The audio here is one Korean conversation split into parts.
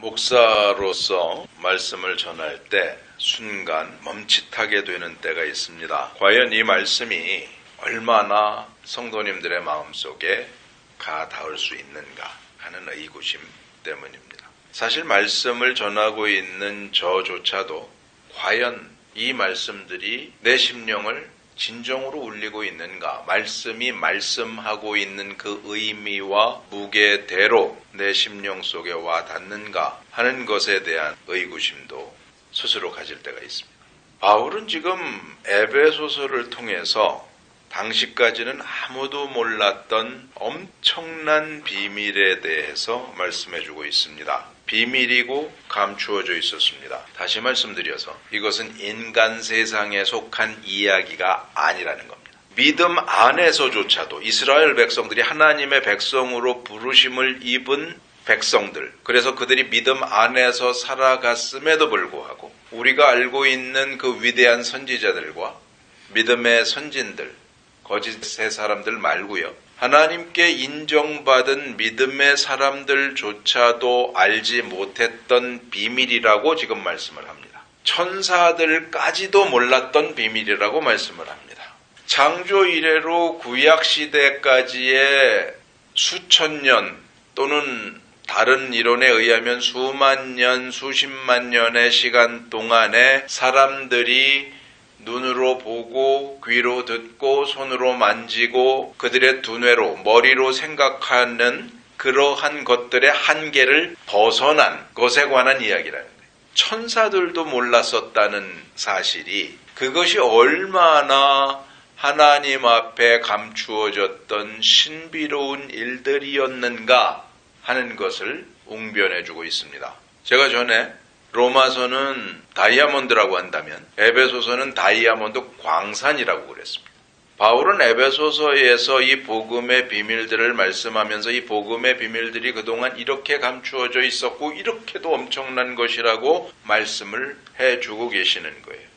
목사로서 말씀을 전할 때 순간 멈칫하게 되는 때가 있습니다. 과연 이 말씀이 얼마나 성도님들의 마음속에 가 닿을 수 있는가 하는 의구심 때문입니다. 사실 말씀을 전하고 있는 저조차도 과연 이 말씀들이 내 심령을 진정으로 울리고 있는가? 말씀이 말씀하고 있는 그 의미와 무게대로 내 심령 속에 와 닿는가 하는 것에 대한 의구심도 스스로 가질 때가 있습니다. 바울은 지금 에베소서를 통해서 당시까지는 아무도 몰랐던 엄청난 비밀에 대해서 말씀해주고 있습니다. 비밀이고 감추어져 있었습니다. 다시 말씀드려서 이것은 인간 세상에 속한 이야기가 아니라는 겁니다. 믿음 안에서조차도 이스라엘 백성들이 하나님의 백성으로 부르심을 입은 백성들, 그래서 그들이 믿음 안에서 살아갔음에도 불구하고 우리가 알고 있는 그 위대한 선지자들과 믿음의 선진들, 거짓의 사람들 말고요. 하나님께 인정받은 믿음의 사람들조차도 알지 못했던 비밀이라고 지금 말씀을 합니다. 천사들까지도 몰랐던 비밀이라고 말씀을 합니다. 창조 이래로 구약 시대까지의 수천 년 또는 다른 이론에 의하면 수만 년, 수십만 년의 시간 동안에 사람들이 눈으로 보고 귀로 듣고 손으로 만지고 그들의 두뇌로 머리로 생각하는 그러한 것들의 한계를 벗어난 것에 관한 이야기라는 거예요. 천사들도 몰랐었다는 사실이 그것이 얼마나 하나님 앞에 감추어졌던 신비로운 일들이었는가 하는 것을 웅변해 주고 있습니다. 제가 전에 로마서는 다이아몬드라고 한다면 에베소서는 다이아몬드 광산이라고 그랬습니다. 바울은 에베소서에서 이 복음의 비밀들을 말씀하면서 이 복음의 비밀들이 그동안 이렇게 감추어져 있었고 이렇게도 엄청난 것이라고 말씀을 해주고 계시는 거예요.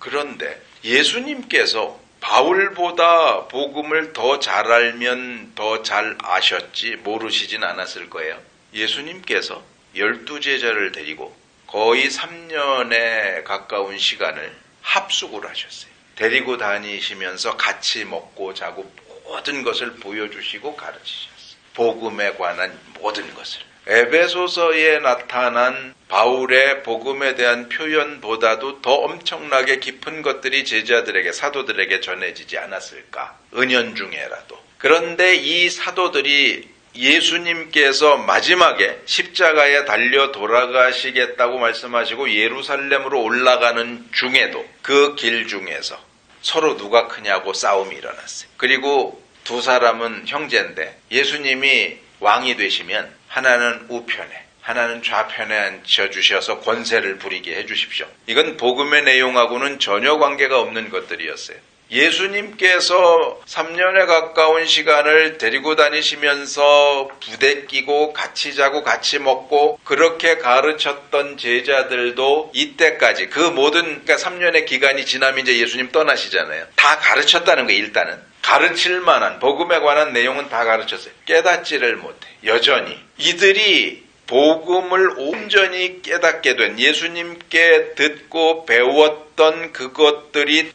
그런데 예수님께서 바울보다 복음을 더 잘 알면 더 잘 아셨지 모르시진 않았을 거예요. 예수님께서 열두 제자를 데리고 거의 3년에 가까운 시간을 합숙을 하셨어요. 데리고 다니시면서 같이 먹고 자고 모든 것을 보여주시고 가르치셨어요. 복음에 관한 모든 것을. 에베소서에 나타난 바울의 복음에 대한 표현보다도 더 엄청나게 깊은 것들이 제자들에게 사도들에게 전해지지 않았을까? 은연중에라도. 그런데 이 사도들이 예수님께서 마지막에 십자가에 달려 돌아가시겠다고 말씀하시고 예루살렘으로 올라가는 중에도 그 길 중에서 서로 누가 크냐고 싸움이 일어났어요. 그리고 두 사람은 형제인데 예수님이 왕이 되시면 하나는 우편에 하나는 좌편에 앉혀 주셔서 권세를 부리게 해 주십시오. 이건 복음의 내용하고는 전혀 관계가 없는 것들이었어요. 예수님께서 3년에 가까운 시간을 데리고 다니시면서 부대 끼고 같이 자고 같이 먹고 그렇게 가르쳤던 제자들도 이때까지 그 모든 그러니까 3년의 기간이 지나면 이제 예수님 떠나시잖아요. 다 가르쳤다는 거예요, 일단은. 가르칠 만한 복음에 관한 내용은 다 가르쳤어요. 깨닫지를 못해. 여전히 이들이 복음을 온전히 깨닫게 된 예수님께 듣고 배웠던 그것들이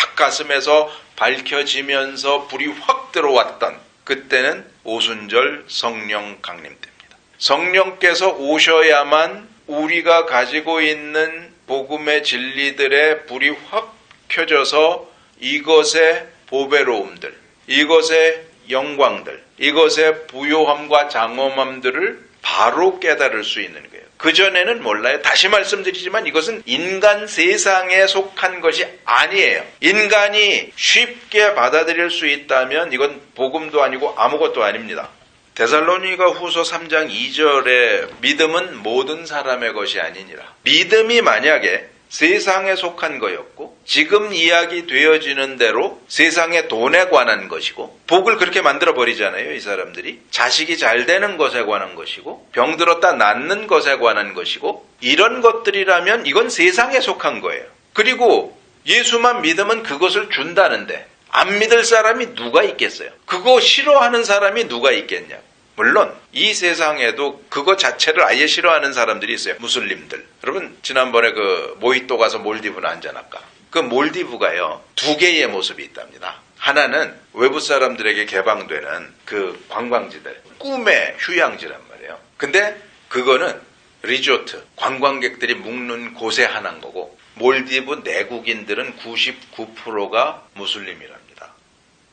확 가슴에서 밝혀지면서 불이 확 들어왔던 그때는 오순절 성령 강림 때입니다. 성령께서 오셔야만 우리가 가지고 있는 복음의 진리들의 불이 확 켜져서 이것의 보배로움들, 이것의 영광들, 이것의 부요함과 장엄함들을 바로 깨달을 수 있는 거예요. 그전에는 몰라요. 다시 말씀드리지만 이것은 인간 세상에 속한 것이 아니에요. 인간이 쉽게 받아들일 수 있다면 이건 복음도 아니고 아무것도 아닙니다. 데살로니가 후서 3장 2절에 믿음은 모든 사람의 것이 아니니라. 믿음이 만약에 세상에 속한 거였고 지금 이야기 되어지는 대로 세상의 돈에 관한 것이고 복을 그렇게 만들어 버리잖아요 이 사람들이. 자식이 잘 되는 것에 관한 것이고 병들었다 낫는 것에 관한 것이고 이런 것들이라면 이건 세상에 속한 거예요. 그리고 예수만 믿으면 그것을 준다는데 안 믿을 사람이 누가 있겠어요? 그거 싫어하는 사람이 누가 있겠냐 물론 이 세상에도 그거 자체를 아예 싫어하는 사람들이 있어요. 무슬림들. 여러분 지난번에 그 모히또 가서 몰디브나 한잔 할까? 그 몰디브가요 두 개의 모습이 있답니다. 하나는 외부 사람들에게 개방되는 그 관광지들, 꿈의 휴양지란 말이에요. 근데 그거는 리조트, 관광객들이 묵는 곳에 하나인 거고 몰디브 내국인들은 99%가 무슬림이랍니다.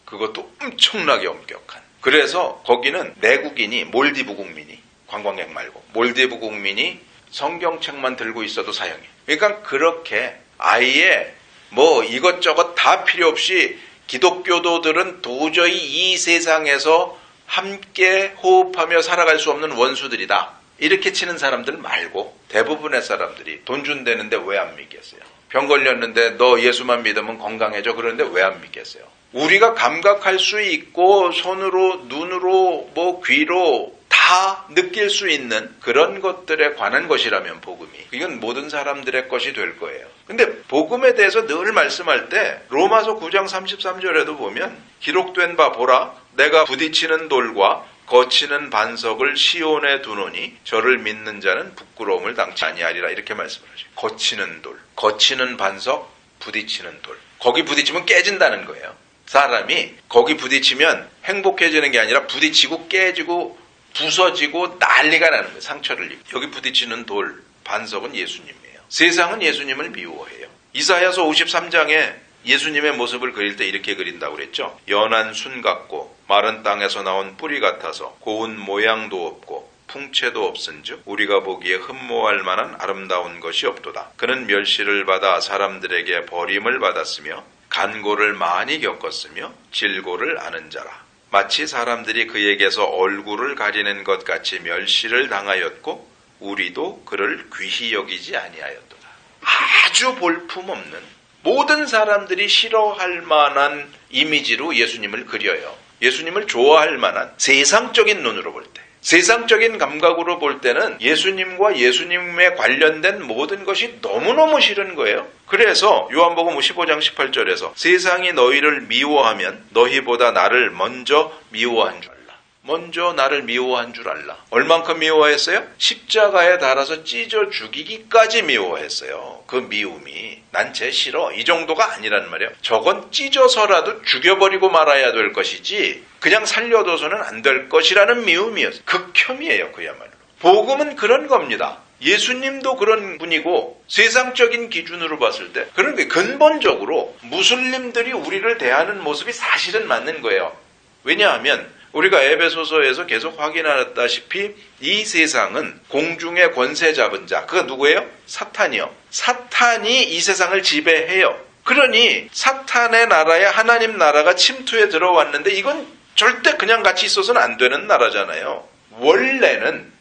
그것도 엄청나게 엄격한. 그래서 거기는 내국인이 몰디브 국민이 관광객 말고 몰디브 국민이 성경책만 들고 있어도 사형해. 그러니까 그렇게 아예 뭐 이것저것 다 필요 없이 기독교도들은 도저히 이 세상에서 함께 호흡하며 살아갈 수 없는 원수들이다. 이렇게 치는 사람들 말고 대부분의 사람들이 돈 준다는데 왜 안 믿겠어요? 병 걸렸는데 너 예수만 믿으면 건강해져 그러는데 왜 안 믿겠어요? 우리가 감각할 수 있고 손으로 눈으로 뭐 귀로 다 느낄 수 있는 그런 것들에 관한 것이라면 복음이 이건 모든 사람들의 것이 될 거예요. 근데 복음에 대해서 늘 말씀할 때 로마서 9장 33절에도 보면 기록된 바 보라 내가 부딪히는 돌과 거치는 반석을 시온에 두노니 저를 믿는 자는 부끄러움을 당치 아니하리라 이렇게 말씀을 하죠. 거치는 돌, 거치는 반석, 부딪히는 돌. 거기 부딪히면 깨진다는 거예요. 사람이 거기 부딪히면 행복해지는 게 아니라 부딪히고 깨지고 부서지고 난리가 나는 거예요. 상처를 입고. 여기 부딪히는 돌, 반석은 예수님이에요. 세상은 예수님을 미워해요. 이사야서 53장에 예수님의 모습을 그릴 때 이렇게 그린다고 그랬죠. 연한 순 같고 마른 땅에서 나온 뿌리 같아서 고운 모양도 없고 풍채도 없은즉 우리가 보기에 흠모할 만한 아름다운 것이 없도다. 그는 멸시를 받아 사람들에게 버림을 받았으며 간고를 많이 겪었으며 질고를 아는 자라. 마치 사람들이 그에게서 얼굴을 가리는 것 같이 멸시를 당하였고 우리도 그를 귀히 여기지 아니하였도다. 아주 볼품없는 모든 사람들이 싫어할 만한 이미지로 예수님을 그려요. 예수님을 좋아할 만한 세상적인 눈으로 볼 때. 세상적인 감각으로 볼 때는 예수님과 예수님에 관련된 모든 것이 너무너무 싫은 거예요. 그래서 요한복음 15장 18절에서 세상이 너희를 미워하면 너희보다 나를 먼저 미워한 줄. 먼저 나를 미워한 줄 알라. 얼만큼 미워했어요? 십자가에 달아서 찢어 죽이기까지 미워했어요. 그 미움이 난 쟤 싫어. 이 정도가 아니란 말이에요. 저건 찢어서라도 죽여버리고 말아야 될 것이지 그냥 살려둬서는 안 될 것이라는 미움이었어요. 극혐이에요. 그야말로. 복음은 그런 겁니다. 예수님도 그런 분이고 세상적인 기준으로 봤을 때 그런 게 근본적으로 무슬림들이 우리를 대하는 모습이 사실은 맞는 거예요. 왜냐하면 우리가 에베소서에서 계속 확인하다시피 이 세상은 공중의 권세 잡은 자, 그가 누구예요? 사탄이요. 사탄이 이 세상을 지배해요. 그러니 사탄의 나라에 하나님 나라가 침투해 들어왔는데 이건 절대 그냥 같이 있어서는 안 되는 나라잖아요. 원래는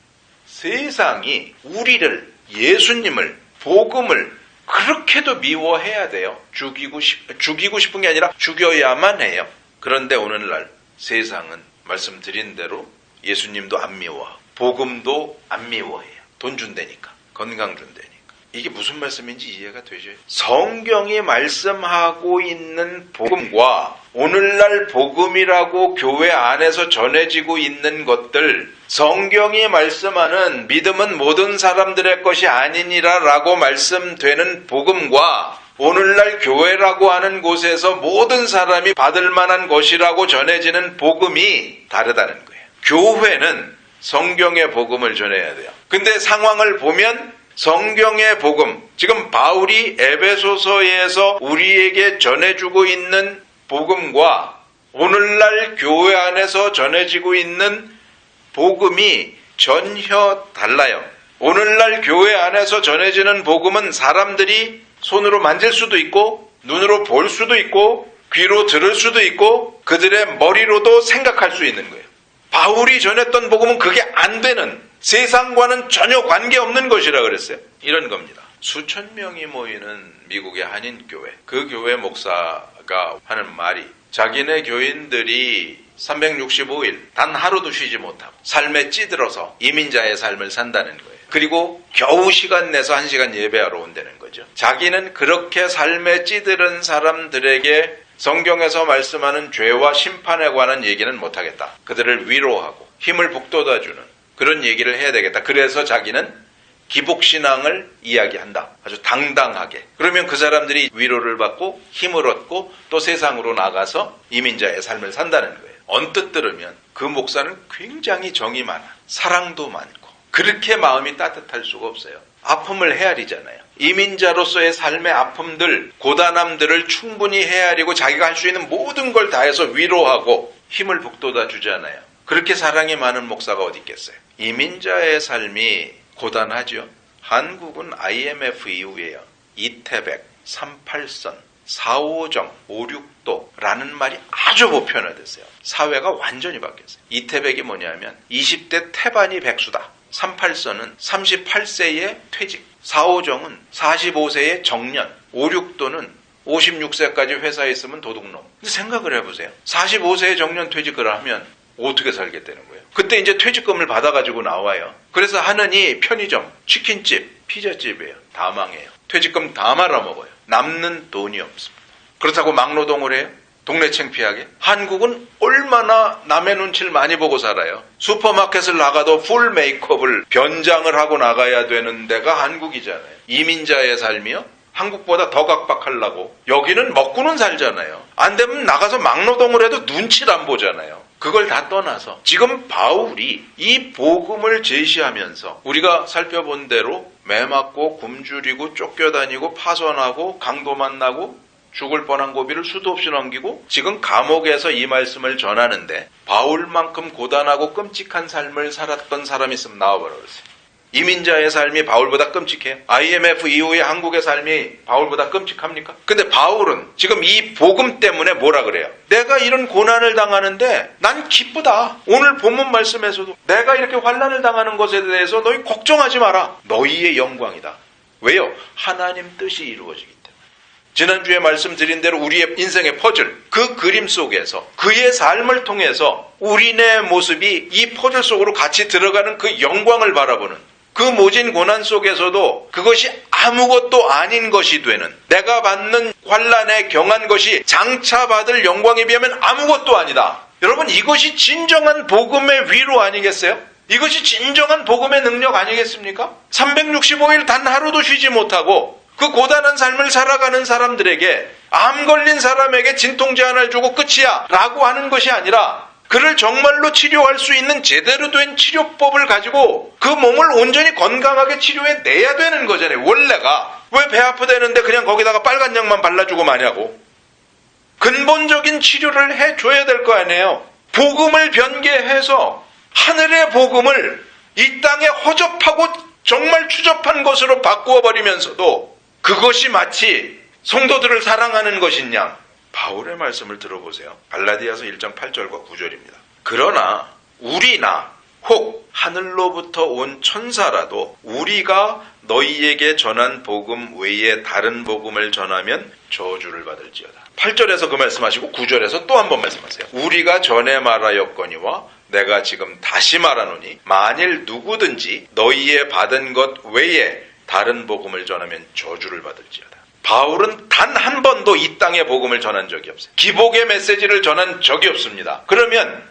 세상이 우리를 예수님을 복음을 그렇게도 미워해야 돼요. 죽이고 싶 죽이고 싶은 게 아니라 죽여야만 해요. 그런데 오늘날 세상은 말씀드린 대로 예수님도 안 미워. 복음도 안 미워해요. 돈 준다니까. 건강 준다니까. 이게 무슨 말씀인지 이해가 되죠? 성경이 말씀하고 있는 복음과 오늘날 복음이라고 교회 안에서 전해지고 있는 것들, 성경이 말씀하는 믿음은 모든 사람들의 것이 아니니라 라고 말씀되는 복음과 오늘날 교회라고 하는 곳에서 모든 사람이 받을 만한 것이라고 전해지는 복음이 다르다는 거예요. 교회는 성경의 복음을 전해야 돼요. 근데 상황을 보면 성경의 복음, 지금 바울이 에베소서에서 우리에게 전해주고 있는 복음과 오늘날 교회 안에서 전해지고 있는 복음이 전혀 달라요. 오늘날 교회 안에서 전해지는 복음은 사람들이 손으로 만질 수도 있고 눈으로 볼 수도 있고 귀로 들을 수도 있고 그들의 머리로도 생각할 수 있는 거예요. 바울이 전했던 복음은 그게 안 되는 세상과는 전혀 관계없는 것이라 그랬어요. 이런 겁니다. 수천 명이 모이는 미국의 한인교회 그 교회 목사가 하는 말이 자기네 교인들이 365일 단 하루도 쉬지 못하고 삶에 찌들어서 이민자의 삶을 산다는 거예요. 그리고 겨우 시간 내서 한 시간 예배하러 온다는 거죠. 자기는 그렇게 삶에 찌들은 사람들에게 성경에서 말씀하는 죄와 심판에 관한 얘기는 못하겠다. 그들을 위로하고 힘을 북돋아주는 그런 얘기를 해야 되겠다. 그래서 자기는 기복신앙을 이야기한다. 아주 당당하게. 그러면 그 사람들이 위로를 받고 힘을 얻고 또 세상으로 나가서 이민자의 삶을 산다는 거예요. 언뜻 들으면 그 목사는 굉장히 정이 많아. 사랑도 많고. 그렇게 마음이 따뜻할 수가 없어요. 아픔을 헤아리잖아요. 이민자로서의 삶의 아픔들, 고단함들을 충분히 헤아리고 자기가 할 수 있는 모든 걸 다해서 위로하고 힘을 북돋아 주잖아요. 그렇게 사랑이 많은 목사가 어디 있겠어요? 이민자의 삶이 고단하죠. 한국은 IMF 이후에요. 이태백, 38선, 4호정, 56도라는 말이 아주 보편화됐어요. 사회가 완전히 바뀌었어요. 이태백이 뭐냐면 20대 태반이 백수다. 38선은 38세의 퇴직, 4호정은 45세의 정년, 56도는 56세까지 회사에 있으면 도둑놈. 근데 생각을 해보세요. 45세의 정년 퇴직을 하면 어떻게 살겠다는 거예요? 그때 이제 퇴직금을 받아가지고 나와요. 그래서 하느니 편의점, 치킨집, 피자집이에요. 다 망해요. 퇴직금 다 말아먹어요. 남는 돈이 없습니다. 그렇다고 막노동을 해요? 동네 창피하게? 한국은 얼마나 남의 눈치를 많이 보고 살아요. 슈퍼마켓을 나가도 풀 메이크업을 변장을 하고 나가야 되는 데가 한국이잖아요. 이민자의 삶이요? 한국보다 더 각박하려고. 여기는 먹고는 살잖아요. 안 되면 나가서 막노동을 해도 눈치를 안 보잖아요. 그걸 다 떠나서 지금 바울이 이 복음을 제시하면서 우리가 살펴본 대로 매 맞고 굶주리고 쫓겨다니고 파손하고 강도 만나고 죽을 뻔한 고비를 수도 없이 넘기고 지금 감옥에서 이 말씀을 전하는데 바울만큼 고단하고 끔찍한 삶을 살았던 사람이 있으면 나와버렸어요. 이민자의 삶이 바울보다 끔찍해요. IMF 이후에 한국의 삶이 바울보다 끔찍합니까? 근데 바울은 지금 이 복음 때문에 뭐라 그래요? 내가 이런 고난을 당하는데 난 기쁘다. 오늘 본문 말씀에서도 내가 이렇게 환란을 당하는 것에 대해서 너희 걱정하지 마라. 너희의 영광이다. 왜요? 하나님 뜻이 이루어지기. 지난주에 말씀드린 대로 우리의 인생의 퍼즐, 그 그림 속에서 그의 삶을 통해서 우리네 모습이 이 퍼즐 속으로 같이 들어가는 그 영광을 바라보는 그 모진 고난 속에서도 그것이 아무것도 아닌 것이 되는 내가 받는 환란에 경한 것이 장차 받을 영광에 비하면 아무것도 아니다. 여러분 이것이 진정한 복음의 위로 아니겠어요? 이것이 진정한 복음의 능력 아니겠습니까? 365일 단 하루도 쉬지 못하고 그 고단한 삶을 살아가는 사람들에게 암 걸린 사람에게 진통제 하나를 주고 끝이야 라고 하는 것이 아니라 그를 정말로 치료할 수 있는 제대로 된 치료법을 가지고 그 몸을 온전히 건강하게 치료해 내야 되는 거잖아요. 원래가. 왜 배 아프다는데 그냥 거기다가 빨간 약만 발라주고 마냐고. 근본적인 치료를 해줘야 될 거 아니에요. 복음을 변개해서 하늘의 복음을 이 땅에 허접하고 정말 추접한 것으로 바꾸어 버리면서도 그것이 마치 성도들을 사랑하는 것이냐. 바울의 말씀을 들어보세요. 갈라디아서 1장 8절과 9절입니다. 그러나 우리나 혹 하늘로부터 온 천사라도 우리가 너희에게 전한 복음 외에 다른 복음을 전하면 저주를 받을지어다. 8절에서 그 말씀하시고 9절에서 또 한 번 말씀하세요. 우리가 전에 말하였거니와 내가 지금 다시 말하노니 만일 누구든지 너희의 받은 것 외에 다른 복음을 전하면 저주를 받을지어다. 바울은 단 한 번도 이 땅의 복음을 전한 적이 없어요. 기복의 메시지를 전한 적이 없습니다. 그러면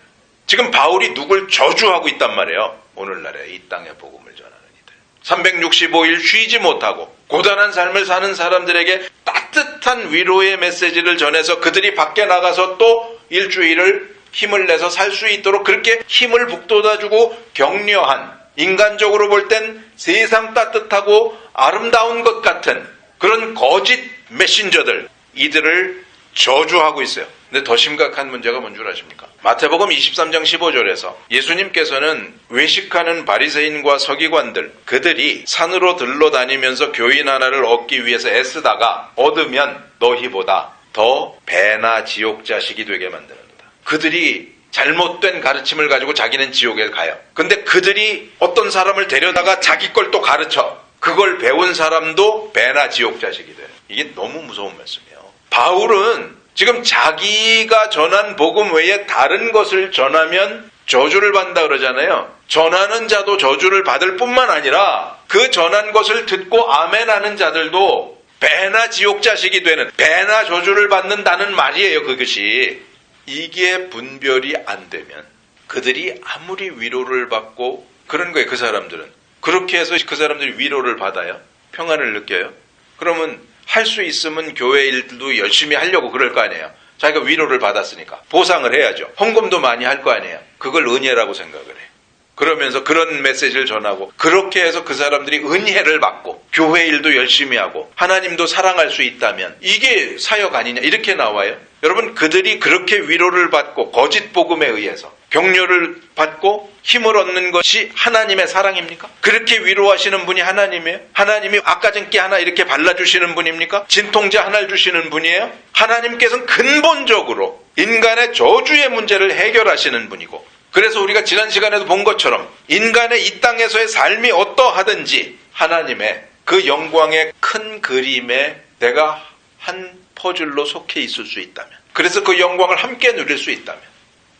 지금 바울이 누굴 저주하고 있단 말이에요. 오늘날에 이 땅의 복음을 전하는 이들. 365일 쉬지 못하고 고단한 삶을 사는 사람들에게 따뜻한 위로의 메시지를 전해서 그들이 밖에 나가서 또 일주일을 힘을 내서 살 수 있도록 그렇게 힘을 북돋아주고 격려한 인간적으로 볼 땐 세상 따뜻하고 아름다운 것 같은 그런 거짓 메신저들 이들을 저주하고 있어요. 근데 더 심각한 문제가 뭔 줄 아십니까? 마태복음 23장 15절에서 예수님께서는 외식하는 바리새인과 서기관들 그들이 산으로 들러 다니면서 교인 하나를 얻기 위해서 애쓰다가 얻으면 너희보다 더 배나 지옥 자식이 되게 만드는다. 그들이 잘못된 가르침을 가지고 자기는 지옥에 가요. 근데 그들이 어떤 사람을 데려다가 자기 걸 또 가르쳐. 그걸 배운 사람도 배나 지옥 자식이 돼요. 이게 너무 무서운 말씀이에요. 바울은 지금 자기가 전한 복음 외에 다른 것을 전하면 저주를 받는다 그러잖아요. 전하는 자도 저주를 받을 뿐만 아니라 그 전한 것을 듣고 아멘하는 자들도 배나 지옥 자식이 되는 배나 저주를 받는다는 말이에요. 그것이 이게 분별이 안 되면 그들이 아무리 위로를 받고 그런 거예요. 그 사람들은 그렇게 해서 그 사람들이 위로를 받아요. 평안을 느껴요. 그러면 할 수 있으면 교회 일도 열심히 하려고 그럴 거 아니에요. 자기가 위로를 받았으니까 보상을 해야죠. 헌금도 많이 할 거 아니에요. 그걸 은혜라고 생각을 해. 그러면서 그런 메시지를 전하고 그렇게 해서 그 사람들이 은혜를 받고 교회 일도 열심히 하고 하나님도 사랑할 수 있다면 이게 사역 아니냐 이렇게 나와요. 여러분 그들이 그렇게 위로를 받고 거짓 복음에 의해서 격려를 받고 힘을 얻는 것이 하나님의 사랑입니까? 그렇게 위로하시는 분이 하나님이에요? 하나님이 아까전께 하나 이렇게 발라주시는 분입니까? 진통제 하나를 주시는 분이에요? 하나님께서는 근본적으로 인간의 저주의 문제를 해결하시는 분이고 그래서 우리가 지난 시간에도 본 것처럼 인간의 이 땅에서의 삶이 어떠하든지 하나님의 그 영광의 큰 그림에 내가 한 퍼즐로 속해 있을 수 있다면 그래서 그 영광을 함께 누릴 수 있다면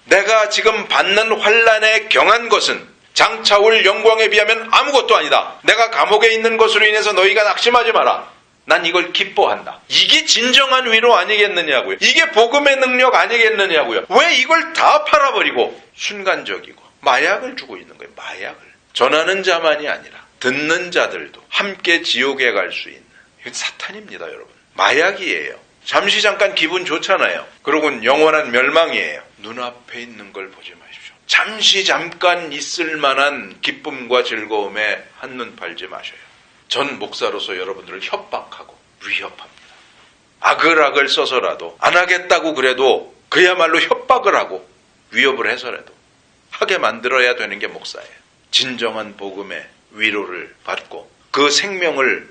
내가 지금 받는 환란에 경한 것은 장차 올 영광에 비하면 아무것도 아니다. 내가 감옥에 있는 것으로 인해서 너희가 낙심하지 마라. 난 이걸 기뻐한다. 이게 진정한 위로 아니겠느냐고요. 이게 복음의 능력 아니겠느냐고요. 왜 이걸 다 팔아버리고 순간적이고 마약을 주고 있는 거예요. 마약을. 전하는 자만이 아니라 듣는 자들도 함께 지옥에 갈 수 있는 이건 사탄입니다, 여러분. 마약이에요. 잠시 잠깐 기분 좋잖아요. 그러고는 영원한 멸망이에요. 눈앞에 있는 걸 보지 마십시오. 잠시 잠깐 있을 만한 기쁨과 즐거움에 한눈 팔지 마셔요. 전 목사로서 여러분들을 협박하고 위협합니다. 악을 악을 써서라도 안 하겠다고 그래도 그야말로 협박을 하고 위협을 해서라도 하게 만들어야 되는 게 목사예요. 진정한 복음의 위로를 받고 그 생명을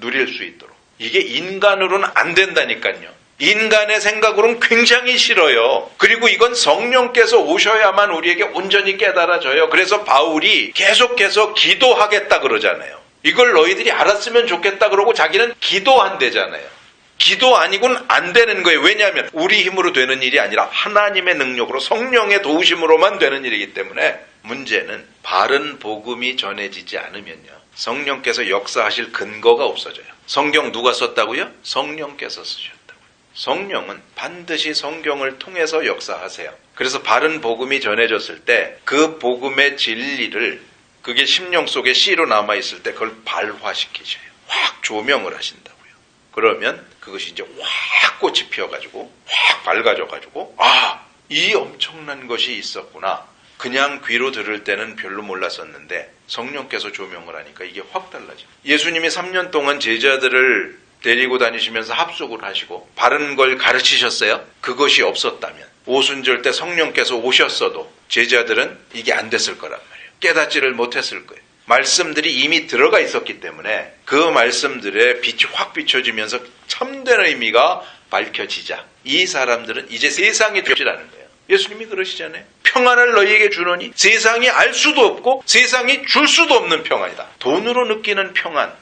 누릴 수 있도록 이게 인간으로는 안 된다니까요. 인간의 생각으로는 굉장히 싫어요. 그리고 이건 성령께서 오셔야만 우리에게 온전히 깨달아져요. 그래서 바울이 계속해서 기도하겠다 그러잖아요. 이걸 너희들이 알았으면 좋겠다 그러고 자기는 기도한대잖아요. 기도 아니고는 안 되는 거예요. 왜냐하면 우리 힘으로 되는 일이 아니라 하나님의 능력으로 성령의 도우심으로만 되는 일이기 때문에 문제는 바른 복음이 전해지지 않으면요. 성령께서 역사하실 근거가 없어져요. 성경 누가 썼다고요? 성령께서 쓰셨다고요. 성령은 반드시 성경을 통해서 역사하세요. 그래서 바른 복음이 전해졌을 때 그 복음의 진리를 그게 심령 속에 씨로 남아 있을 때 그걸 발화시키셔요. 확 조명을 하신다고요. 그러면 그것이 이제 확 꽃이 피어가지고 확 밝아져가지고 아, 이 엄청난 것이 있었구나. 그냥 귀로 들을 때는 별로 몰랐었는데 성령께서 조명을 하니까 이게 확 달라져. 예수님이 3년 동안 제자들을 데리고 다니시면서 합숙을 하시고 바른 걸 가르치셨어요? 그것이 없었다면 오순절 때 성령께서 오셨어도 제자들은 이게 안 됐을 말이에요. 깨닫지를 못했을 거예요. 말씀들이 이미 들어가 있었기 때문에 그 말씀들의 빛이 확 비춰지면서 참된 의미가 밝혀지자 이 사람들은 이제 세상이 되시라는 거예요. 예수님이 그러시잖아요. 평안을 너희에게 주노니 세상이 알 수도 없고 세상이 줄 수도 없는 평안이다. 돈으로 느끼는 평안,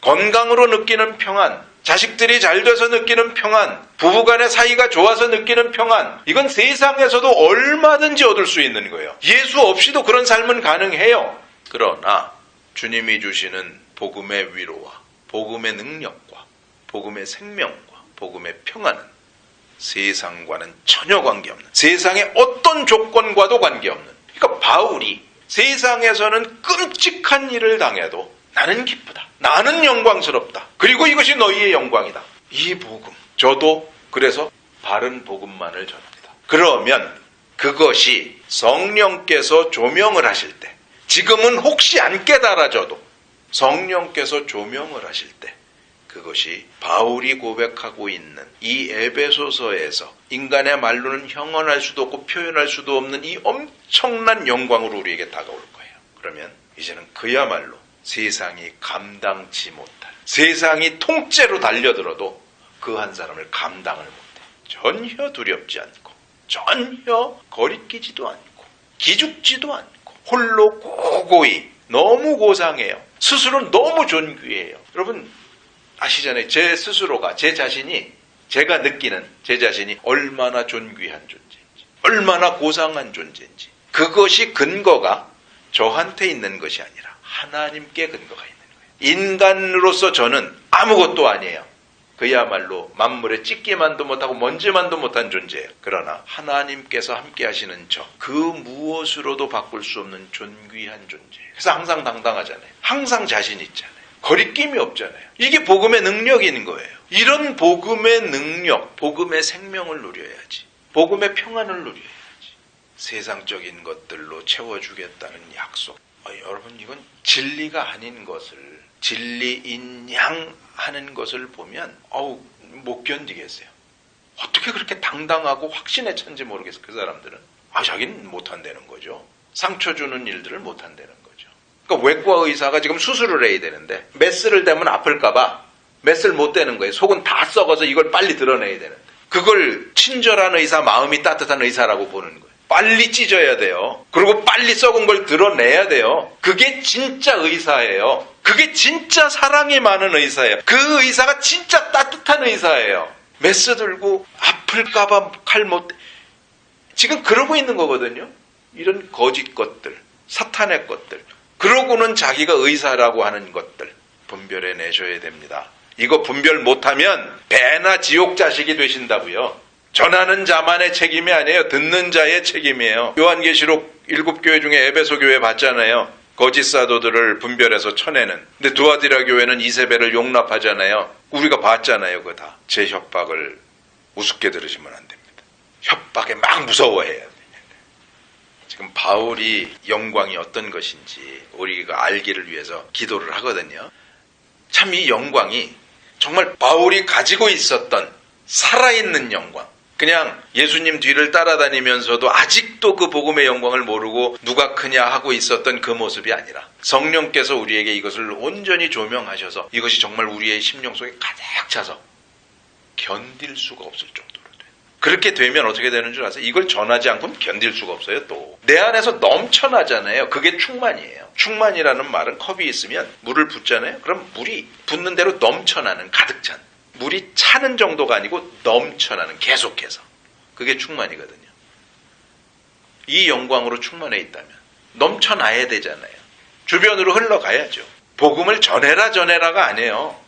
건강으로 느끼는 평안, 자식들이 잘 돼서 느끼는 평안, 부부간의 사이가 좋아서 느끼는 평안, 이건 세상에서도 얼마든지 얻을 수 있는 거예요. 예수 없이도 그런 삶은 가능해요. 그러나 주님이 주시는 복음의 위로와 복음의 능력과 복음의 생명과 복음의 평안은 세상과는 전혀 관계없는 세상의 어떤 조건과도 관계없는 그러니까 바울이 세상에서는 끔찍한 일을 당해도 나는 기쁘다. 나는 영광스럽다. 그리고 이것이 너희의 영광이다. 이 복음. 저도 그래서 바른 복음만을 전합니다. 그러면 그것이 성령께서 조명을 하실 때 지금은 혹시 안 깨달아져도 성령께서 조명을 하실 때 그것이 바울이 고백하고 있는 이 에베소서에서 인간의 말로는 형언할 수도 없고 표현할 수도 없는 이 엄청난 영광으로 우리에게 다가올 거예요. 그러면 이제는 그야말로 세상이 감당치 못할 세상이 통째로 달려들어도 그 한 사람을 감당을 못해. 전혀 두렵지 않고 전혀 거리끼지도 않고 기죽지도 않고 홀로 고고히 너무 고상해요. 스스로 너무 존귀해요. 여러분 아시잖아요. 제 스스로가 제 자신이 제가 느끼는 제 자신이 얼마나 존귀한 존재인지 얼마나 고상한 존재인지 그것이 근거가 저한테 있는 것이 아니라 하나님께 근거가 있는 거예요. 인간으로서 저는 아무것도 아니에요. 그야말로 만물에 찢기만도 못하고 먼지만도 못한 존재예요. 그러나 하나님께서 함께 하시는 저, 그 무엇으로도 바꿀 수 없는 존귀한 존재. 그래서 항상 당당하잖아요. 항상 자신 있잖아요. 거리낌이 없잖아요. 이게 복음의 능력인 거예요. 이런 복음의 능력, 복음의 생명을 누려야지. 복음의 평안을 누려야지. 세상적인 것들로 채워주겠다는 약속. 아, 여러분, 이건 진리가 아닌 것을 진리인 양 하는 것을 보면, 어우, 못 견디겠어요. 어떻게 그렇게 당당하고 확신에 찬지 모르겠어요, 그 사람들은. 아, 자기는 못 한다는 거죠. 상처 주는 일들을 못 한다는 거죠. 그러니까 외과 의사가 지금 수술을 해야 되는데, 메스를 대면 아플까봐 메스를 못 대는 거예요. 속은 다 썩어서 이걸 빨리 드러내야 되는데. 그걸 친절한 의사, 마음이 따뜻한 의사라고 보는 거예요. 빨리 찢어야 돼요. 그리고 빨리 썩은 걸 드러내야 돼요. 그게 진짜 의사예요. 그게 진짜 사랑이 많은 의사예요. 그 의사가 진짜 따뜻한 의사예요. 메스 들고 아플까봐 칼 못, 지금 그러고 있는 거거든요. 이런 거짓 것들, 사탄의 것들. 그러고는 자기가 의사라고 하는 것들 분별해 내셔야 됩니다. 이거 분별 못하면 배나 지옥 자식이 되신다고요. 전하는 자만의 책임이 아니에요. 듣는 자의 책임이에요. 요한계시록 일곱 교회 중에 에베소 교회 봤잖아요. 거짓 사도들을 분별해서 쳐내는. 근데 두아디라 교회는 이세벨을 용납하잖아요. 우리가 봤잖아요, 그거 다. 제 협박을 우습게 들으시면 안 됩니다. 협박에 막 무서워해야 됩니다. 지금 바울이 영광이 어떤 것인지 우리가 알기를 위해서 기도를 하거든요. 참 이 영광이 정말 바울이 가지고 있었던 살아있는 영광. 그냥 예수님 뒤를 따라다니면서도 아직도 그 복음의 영광을 모르고 누가 크냐 하고 있었던 그 모습이 아니라 성령께서 우리에게 이것을 온전히 조명하셔서 이것이 정말 우리의 심령 속에 가득 차서 견딜 수가 없을 정도로 돼. 그렇게 되면 어떻게 되는 줄 아세요? 이걸 전하지 않고는 견딜 수가 없어요, 또. 내 안에서 넘쳐나잖아요. 그게 충만이에요. 충만이라는 말은 컵이 있으면 물을 붓잖아요. 그럼 물이 붓는 대로 넘쳐나는 가득 찬. 물이 차는 정도가 아니고 넘쳐나는 계속해서. 그게 충만이거든요. 이 영광으로 충만해 있다면 넘쳐나야 되잖아요. 주변으로 흘러가야죠. 복음을 전해라 전해라가 아니에요.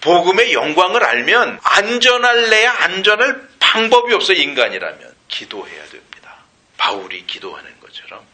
복음의 영광을 알면 안전할래야 안전할 방법이 없어 인간이라면 기도해야 됩니다. 바울이 기도하는 것처럼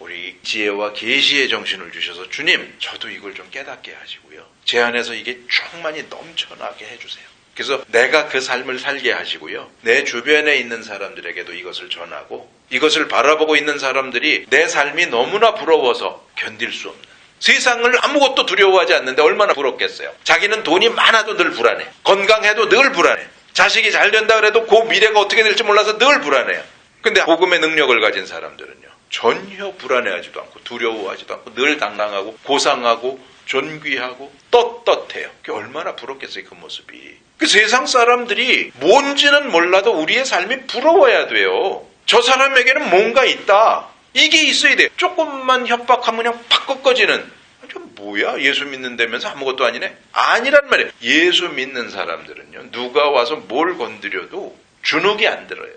우리 지혜와 계시의 정신을 주셔서 주님 저도 이걸 좀 깨닫게 하시고요. 제 안에서 이게 충만히 넘쳐나게 해주세요. 그래서 내가 그 삶을 살게 하시고요. 내 주변에 있는 사람들에게도 이것을 전하고 이것을 바라보고 있는 사람들이 내 삶이 너무나 부러워서 견딜 수 없는 세상을 아무것도 두려워하지 않는데 얼마나 부럽겠어요. 자기는 돈이 많아도 늘 불안해. 건강해도 늘 불안해. 자식이 잘 된다 그래도 그 미래가 어떻게 될지 몰라서 늘 불안해요. 근데 복음의 능력을 가진 사람들은요. 전혀 불안해하지도 않고 두려워하지도 않고 늘 당당하고 고상하고 존귀하고 떳떳해요. 그게 얼마나 부럽겠어요, 그 모습이. 그 세상 사람들이 뭔지는 몰라도 우리의 삶이 부러워야 돼요. 저 사람에게는 뭔가 있다. 이게 있어야 돼. 조금만 협박하면 그냥 팍 꺾어지는. 저 뭐야? 예수 믿는다면서 아무것도 아니네? 아니란 말이에요. 예수 믿는 사람들은요. 누가 와서 뭘 건드려도 주눅이 안 들어요.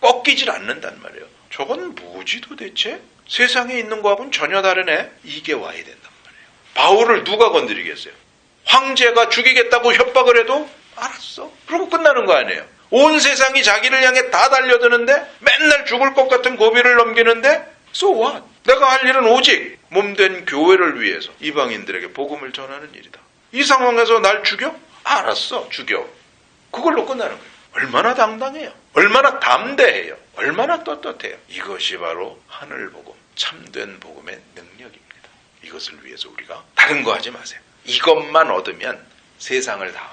꺾이질 않는단 말이에요. 저건 뭐지 도대체? 세상에 있는 거하고는 전혀 다르네? 이게 와야 된단 말이에요. 바울을 누가 건드리겠어요? 황제가 죽이겠다고 협박을 해도 알았어. 그러고 끝나는 거 아니에요. 온 세상이 자기를 향해 다 달려드는데 맨날 죽을 것 같은 고비를 넘기는데 so what? 내가 할 일은 오직 몸된 교회를 위해서 이방인들에게 복음을 전하는 일이다. 이 상황에서 날 죽여? 알았어. 죽여. 그걸로 끝나는 거예요. 얼마나 당당해요. 얼마나 담대해요. 얼마나 떳떳해요. 이것이 바로 하늘 복음, 참된 복음의 능력입니다. 이것을 위해서 우리가 다른 거 하지 마세요. 이것만 얻으면 세상을 다.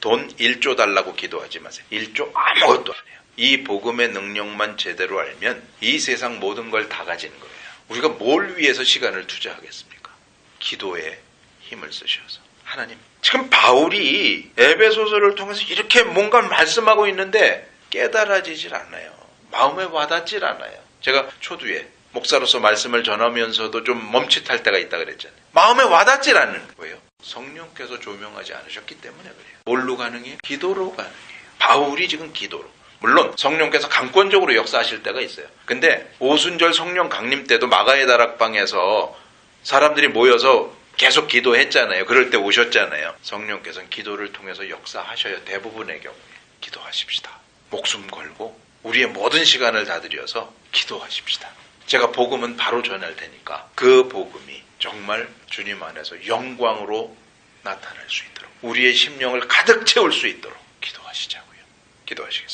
돈 1조 달라고 기도하지 마세요. 1조 아무것도 안 해요. 이 복음의 능력만 제대로 알면 이 세상 모든 걸 다 가지는 거예요. 우리가 뭘 위해서 시간을 투자하겠습니까? 기도에 힘을 쓰셔서. 하나님. 지금 바울이 에베소서를 통해서 이렇게 뭔가 말씀하고 있는데 깨달아지질 않아요. 마음에 와닿질 않아요. 제가 초두에 목사로서 말씀을 전하면서도 좀 멈칫할 때가 있다 그랬잖아요. 마음에 와닿질 않는 거예요. 성령께서 조명하지 않으셨기 때문에 그래요. 뭘로 가능해요? 기도로 가능해요. 바울이 지금 기도로. 물론 성령께서 강권적으로 역사하실 때가 있어요. 근데 오순절 성령 강림 때도 마가의 다락방에서 사람들이 모여서 계속 기도했잖아요. 그럴 때 오셨잖아요. 성령께서는 기도를 통해서 역사하셔요. 대부분의 경우에. 기도하십시다. 목숨 걸고 우리의 모든 시간을 다 들여서 기도하십시다. 제가 복음은 바로 전할 테니까 그 복음이 정말 주님 안에서 영광으로 나타날 수 있도록 우리의 심령을 가득 채울 수 있도록 기도하시자고요. 기도하시겠습니다.